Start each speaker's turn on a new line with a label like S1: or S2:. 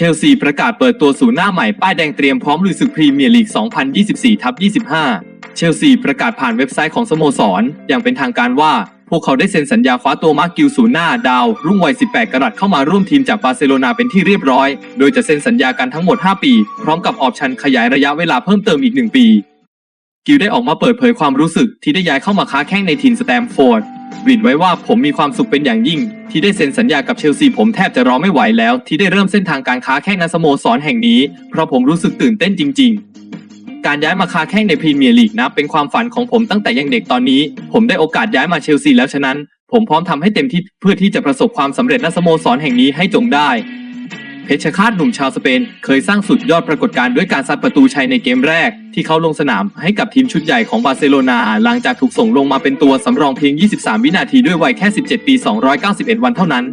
S1: เชลซีประกาศเปิดตัวศูนย์หน้าใหม่ป้ายแดงเตรียมพร้อมลุยศึกพรีเมียร์ลีก 2024ทับ25 เชลซีประกาศผ่านเว็บไซต์ของสโมสร อย่างเป็นทางการว่า พวกเขาได้เซ็นสัญญาคว้าตัวมาร์กิลศูนย์หน้าดาว รุ่งวัย 18 กรัตเข้ามาร่วมทีมจากบาร์เซโลนาเป็นที่เรียบร้อย โดยจะเซ็นสัญญากันทั้งหมด 5 ปี พร้อมกับออปชันขยายระยะเวลาเพิ่มเติมอีก 1 ปี กิลได้ออกมาเปิดเผยความรู้สึกที่ได้ย้ายเข้ามาค้าแข้งในทีมสแตมฟอร์ด วิดไว้ว่าผมมีความสุขเป็นอย่างยิ่ง ที่ได้เซ็นสัญญากับเชลซีผมแทบจะรอไม่ไหวแล้ว ที่ได้เริ่มเส้นทางการค้าแข้งในสโมสรแห่งนี้ เพราะผมรู้สึกตื่นเต้นจริง ๆ การย้ายมาค้าแข้งในพรีเมียร์ลีกนะเป็นความฝันของผมตั้งแต่ยังเด็กตอนนี้ ผมได้โอกาสย้ายมาเชลซีแล้วฉะนั้น ผมพร้อมทำให้เต็มที่เพื่อที่จะประสบความสำเร็จนสโมสรแห่งนี้ให้จงได้ เพชรฆาตหนุ่มชาวสเปน เคยสร้างสุดยอดปรากฏการณ์ด้วยการซัดประตูชัยในเกมแรก ที่เขาลงสนามให้กับทีมชุดใหญ่ของบาร์เซโลนาหลังจากถูกส่งลงมาเป็นตัวสำรองเพียง 23 วินาทีด้วยวัยแค่ 17 ปี 291 วันเท่านั้น